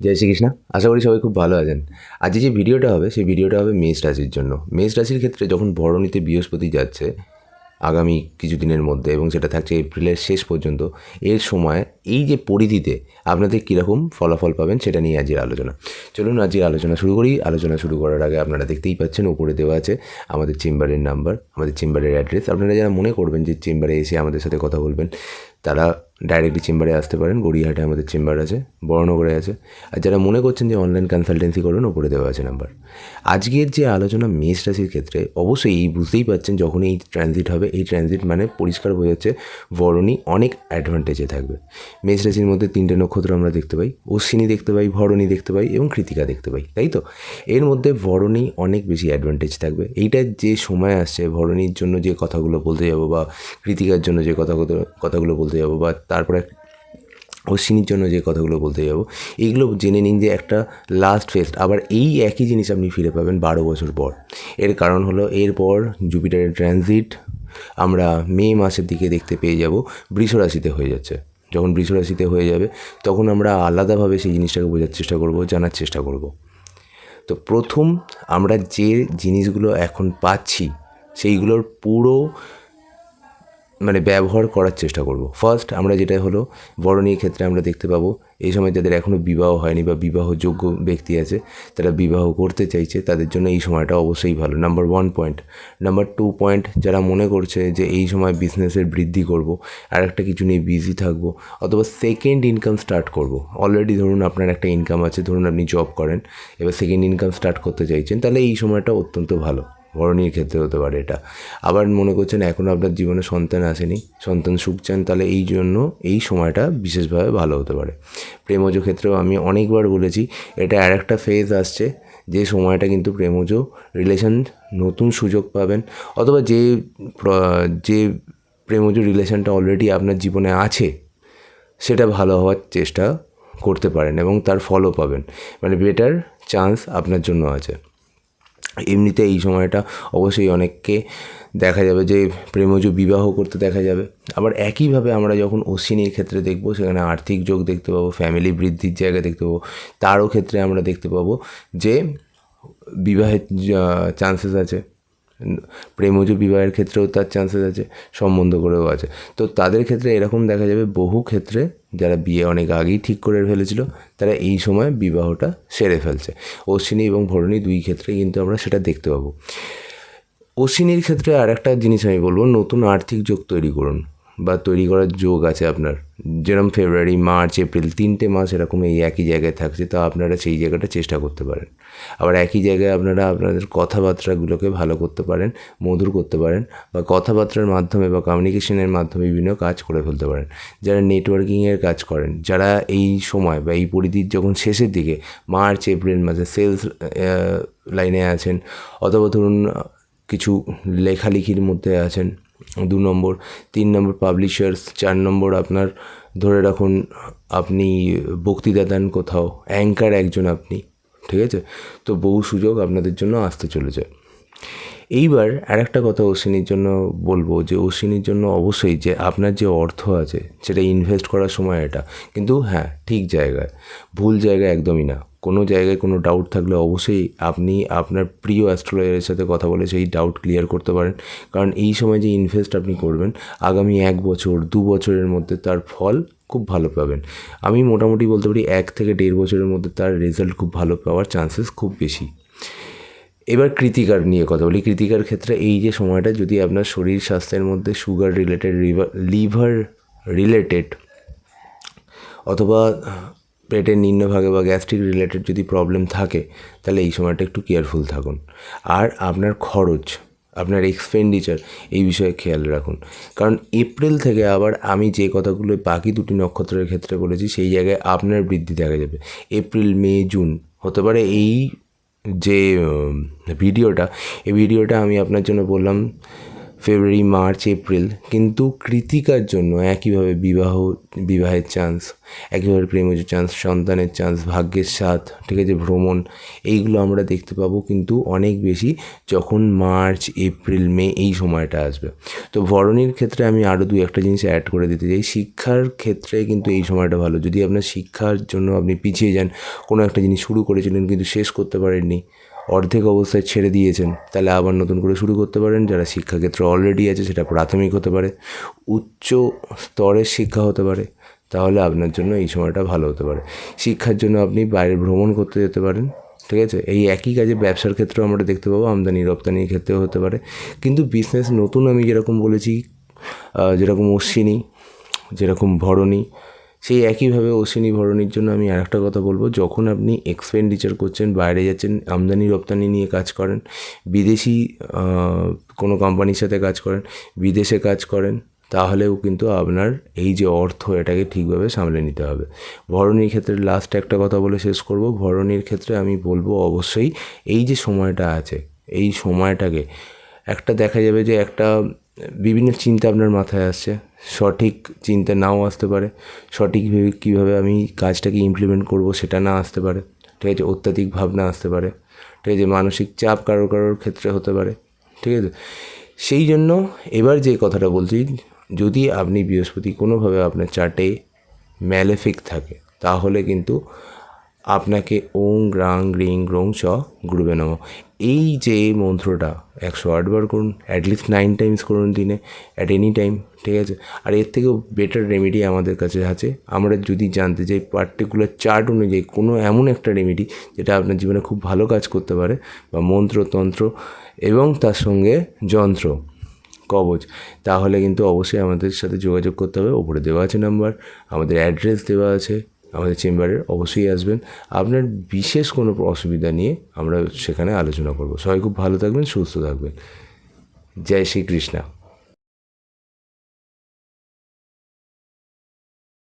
জয় শ্রীকৃষ্ণ। আশা করি সবাই খুব ভালো আছেন। আজকে যে ভিডিওটা হবে, সেই ভিডিওটা হবে মেষ রাশির জন্য। মেষ রাশির ক্ষেত্রে যখন বড়নীতে বৃহস্পতি যাচ্ছে, আগামী কিছুদিনের মধ্যে এবং সেটা থাকছে এপ্রিলের শেষ পর্যন্ত, এর সময় এই যে পরিধিতে আপনাদের কীরকম ফলাফল পাবেন সেটা নিয়ে আজকের আলোচনা। চলুন আজকের আলোচনা শুরু করি। আলোচনা শুরু করার আগে আপনারা দেখতেই পাচ্ছেন ওপরে দেওয়া আছে আমাদের চেম্বারের নাম্বার, আমাদের চেম্বারের অ্যাড্রেস। আপনারা যারা মনে করবেন যে চেম্বারে এসে আমাদের সাথে কথা বলবেন, তারা ডাইরেক্টলি চেম্বারে আসতে পারেন। গড়িয়াহাটে আমাদের চেম্বার আছে, বড়নগরে আছে। আর যারা মনে করছেন যে অনলাইন কনসালটেন্সি করবেন, ওপরে দেওয়া আছে নাম্বার আজকের যে আলোচনা মেষ রাশির ক্ষেত্রে, অবশ্যই এই বুঝতেই পাচ্ছেন যখন এই ট্রানজিট হবে, এই ট্রানজিট মানে পরিষ্কার বোঝাচ্ছে বরণী অনেক অ্যাডভান্টেজে থাকবে। মেষ রাশির মধ্যে তিনটে নক্ষত্র আমরা দেখতে পাই, অশ্বিনী দেখতে পাই, ভরণী দেখতে পাই এবং কৃতিকা দেখতে পাই, তাই তো? এর মধ্যে ভরণী অনেক বেশি অ্যাডভান্টেজ থাকবে। এইটা যে সময় আসছে, ভরণীর জন্য যে কথাগুলো বলতে যাব বা কৃতিকার জন্য যে কথাগুলো কথাগুলো বলতে যাব বা তারপরে অশ্বিনীর জন্য যে কথাগুলো বলতে যাব এইগুলো জেনে নিন যে একটা লাস্ট ফেস্ট আবার এই একই জিনিস আপনি ফিরে পাবেন বারো বছর পর। এর কারণ হলো এরপর জুপিটারের ট্রানজিট আমরা মে মাসের দিকে দেখতে পেয়ে যাব, বৃষ রাশিতে হয়ে যাচ্ছে। যখন বৃষ রাশিতে হয়ে যাবে, তখন আমরা আলাদাভাবে সেই জিনিসটাকে বোঝার চেষ্টা করব, জানার চেষ্টা করব। তো প্রথম আমরা যে জিনিসগুলো এখন পাচ্ছি, সেইগুলোর পুরো মানে ব্যবহার করার চেষ্টা করব। ফার্স্ট আমরা যেটা হলো বরণীর ক্ষেত্রে আমরা দেখতে পাবো, এই সময় যাদের এখনও বিবাহ হয়নি বা বিবাহযোগ্য ব্যক্তি আছে, তারা বিবাহ করতে চাইছে, তাদের জন্য এই সময়টা অবশ্যই ভালো। Number one point number two point যারা মনে করছে যে এই সময় বিজনেসের বৃদ্ধি করব, আর একটা কিছু নিয়ে বিজি থাকব, অথবা সেকেন্ড ইনকাম স্টার্ট করব। অলরেডি ধরুন আপনার একটা ইনকাম আছে, ধরুন আপনি জব করেন, এবার সেকেন্ড ইনকাম স্টার্ট করতে চাইছেন, তাহলে এই সময়টা অত্যন্ত ভালো। বরণীর ক্ষেত্রে হতে পারে এটা। আবার মনে করছেন এখনও আপনার জীবনে সন্তান আসেনি। সন্তান সুখ চান, তাহলে এই জন্য এই সময়টা বিশেষভাবে ভালো হতে পারে। প্রেমজ ক্ষেত্রেও আমি অনেকবার বলেছি, এটা আর একটা ফেজ আসছে, যে সময়টা কিন্তু প্রেমজ রিলেশন নতুন সুযোগ পাবেন, অথবা যে যে প্রেমজ রিলেশনটা অলরেডি আপনার জীবনে আছে, সেটা ভালো হওয়ার চেষ্টা করতে পারেন এবং তার ফলও পাবেন। মানে বেটার চান্স আপনার জন্য আছে। এমনিতে এই সময়টা অবশ্যই অনেককে দেখা যাবে যে প্রেমজ বিবাহ করতে দেখা যাবে। আবার একইভাবে আমরা যখন অশ্বিনীর ক্ষেত্রে দেখব, সেখানে আর্থিক যোগ দেখতে পাবো ফ্যামিলি বৃদ্ধির জায়গা দেখতে পাবো, তারও ক্ষেত্রে আমরা দেখতে পাবো যে বিবাহের চান্সেস আছে। প্রেমজ বিবাহের ক্ষেত্রেও তার চান্সেস আছে সম্বন্ধ করেও আছে। তো তাদের ক্ষেত্রে এরকম দেখা যাবে বহু ক্ষেত্রে যারা বিয়ে অনেক আগেই ঠিক করে ফেলেছিল, তারা এই সময় বিবাহটা সেরে ফেলছে। অশ্বিনী এবং ভরণী দুই ক্ষেত্রে কিন্তু আমরা সেটা দেখতে পাবো। অশ্বিনীর ক্ষেত্রে আর একটা জিনিস আমি বলব, নতুন আর্থিক যোগ তৈরি করুন। বা তৈরি করার যোগ আছে আপনার। যেরকম ফেব্রুয়ারি, মার্চ, এপ্রিল, তিনটে মাস এরকম এই একই জায়গায় থাকছে, তো আপনারা সেই জায়গাটা চেষ্টা করতে পারেন। আবার একই জায়গায় আপনারা আপনাদের কথাবার্তাগুলোকে ভালো করতে পারেন, মধুর করতে পারেন, বা কথাবার্তার মাধ্যমে বা কমিউনিকেশনের মাধ্যমে বিভিন্ন কাজ করে ফেলতে পারেন। যারা নেটওয়ার্কিংয়ের কাজ করেন, যারা এই সময় বা এই পরিধির যখন শেষের দিকে মার্চ, এপ্রিল মাসে সেলস লাইনে আছেন, অথবা ধরুন কিছু লেখালেখির মধ্যে আছেন দু নম্বর, তিন নম্বর পাবলিশার্স চার নম্বর আপনার, ধরে রাখুন, আপনি বক্তৃতা দেন কোথাও অ্যাঙ্কার একজন আপনি, ঠিক আছে? তো বহু সুযোগ আপনাদের জন্য আসতে চলেছে। এইবার আর একটা কথা অশ্বিনীর জন্য বলব, যে অশ্বিনীর জন্য অবশ্যই যে আপনার যে অর্থ আছে, সেটা ইনভেস্ট করার সময় এটা। কিন্তু হ্যাঁ ঠিক জায়গায়, ভুল জায়গায় একদমই না। কোনো জায়গায় কোনো ডাউট থাকলে অবশ্যই আপনি আপনার প্রিয় অ্যাস্ট্রোলজারের সাথে কথা বলে সেই ডাউট ক্লিয়ার করতে পারেন। কারণ এই সময় যে ইনভেস্ট আপনি করবেন, আগামী এক বছর, দু বছরের মধ্যে তার ফল খুব ভালো পাবেন। আমি মোটামুটি বলতে পারি এক থেকে দেড় বছরের মধ্যে তার রেজাল্ট খুব ভালো পাওয়ার চান্সেস খুব বেশি। এবার কৃতিকার নিয়ে কথা বলি। কৃতিকার ক্ষেত্রে এই যে সময়টা যদি আপনার শরীর স্বাস্থ্যের মধ্যে সুগার রিলেটেড লিভার রিলেটেড অথবা পেটের নিম্নভাগে বা গ্যাস্ট্রিক রিলেটেড যদি প্রবলেম থাকে, তাহলে এই সময়টা একটু কেয়ারফুল থাকুন। আর আপনার খরচ, আপনার এক্সপেন্ডিচার এই বিষয়ে খেয়াল রাখুন। কারণ এপ্রিল থেকে আবার আমি যে কথাগুলো বাকি দুটি নক্ষত্রের ক্ষেত্রে বলেছি, সেই জায়গায় আপনার বৃদ্ধি দেখা যাবে। এপ্রিল মে জুন হতে পারে এই যে ভিডিওটা এই ভিডিওটা আমি আপনার জন্য বললাম ফেব্রুয়ারি, মার্চ, এপ্রিল, কিন্তু কৃতিকার জন্য একইভাবে বিবাহ, বিবাহের চান্স একইভাবে প্রেমের চান্স সন্তানের চান্স ভাগ্যের সাথ ঠিক আছে, ভ্রমণ, এইগুলো আমরা দেখতে পাবো কিন্তু অনেক বেশি যখন মার্চ, এপ্রিল, মে এই সময়টা আসবে। তো ভরণীর ক্ষেত্রে আমি আরও দু একটা জিনিস অ্যাড করে দিতে চাই। শিক্ষার ক্ষেত্রে কিন্তু এই সময়টা ভালো। যদি আপনার শিক্ষার জন্য আপনি পিছিয়ে যান, কোনো একটা জিনিস শুরু করেছিলেন কিন্তু শেষ করতে পারেননি অর্ধেক অবস্থায় ছেড়ে দিয়েছেন। তাহলে আবার নতুন করে শুরু করতে পারেন। যারা শিক্ষাক্ষেত্রে অলরেডি আছে, সেটা প্রাথমিক হতে পারে। উচ্চ স্তরের শিক্ষা হতে পারে। তাহলে আপনার জন্য এই সময়টা ভালো হতে পারে। শিক্ষার জন্য আপনি বাইরে ভ্রমণ করতে যেতে পারেন। ঠিক আছে? এই একই কাজে ব্যবসার ক্ষেত্রেও আমরা দেখতে পাবো। আমদানি, রপ্তানির ক্ষেত্রেও হতে পারে। কিন্তু বিজনেস নতুন আমি যেরকম বলেছি যেরকম অশ্বিনী, যেরকম ভরণী সেই একইভাবে অশ্বিনী ভরণীর জন্য আমি আরেকটা কথা বলব। যখন আপনি এক্সপেন্ডিচার করছেন, বাইরে যাচ্ছেন, আমদানি রপ্তানি নিয়ে কাজ করেন, বিদেশি কোনো কোম্পানির সাথে কাজ করেন, বিদেশে কাজ করেন, তাহলেও কিন্তু আপনার এই যে অর্থ, এটাকে ঠিকভাবে সামলে নিতে হবে। ভরণীর ক্ষেত্রে লাস্ট একটা কথা বলে শেষ করব। ভরণীর ক্ষেত্রে আমি বলব অবশ্যই এই যে সময়টা আছে, এই সময়টাকে একটা দেখা যাবে যে একটা বিভিন্ন চিন্তা আপনার মাথায় আসছে, সঠিক চিন্তা নাও আসতে পারে সঠিকভাবে কীভাবে আমি কাজটাকে ইমপ্লিমেন্ট করব সেটা না আসতে পারে, ঠিক আছে, অত্যাধিক ভাবনা আসতে পারে, ঠিক আছে, মানসিক চাপ কারোর কারোর ক্ষেত্রে হতে পারে, ঠিক আছে। সেই জন্য এবার যে কথাটা বলছি, যদি আপনি বৃহস্পতি কোনোভাবে আপনার চার্টে ম্যালেফিক থাকে, তাহলে কিন্তু আপনাকে ওং গ্রাং গ্রিং গ্রং চ গুরুবে নম। এই যে মন্ত্রটা একশো আটবার করুন অ্যাটলিস্ট নাইন টাইমস করুন দিনে অ্যাট এনি টাইম ঠিক আছে? আর এর থেকেও বেটার রেমেডি আমাদের কাছে আছে। আমরা যদি জানতে চাই পার্টিকুলার চার্ট অনুযায়ী কোনো এমন একটা রেমেডি যেটা আপনার জীবনে খুব ভালো কাজ করতে পারে, বা মন্ত্র, তন্ত্র এবং তার সঙ্গে যন্ত্র, কবচ, তাহলে কিন্তু অবশ্যই আমাদের সাথে যোগাযোগ করতে হবে। ওপরে দেওয়া আছে নাম্বার আমাদের অ্যাড্রেস দেওয়া আছে। আমাদের চেম্বারের, অবশ্যই আসবেন। আপনার বিশেষ কোনো অসুবিধা নিয়ে আমরা সেখানে আলোচনা করব। সবাই খুব ভালো থাকবেন, সুস্থ থাকবেন। জয় শ্রীকৃষ্ণা।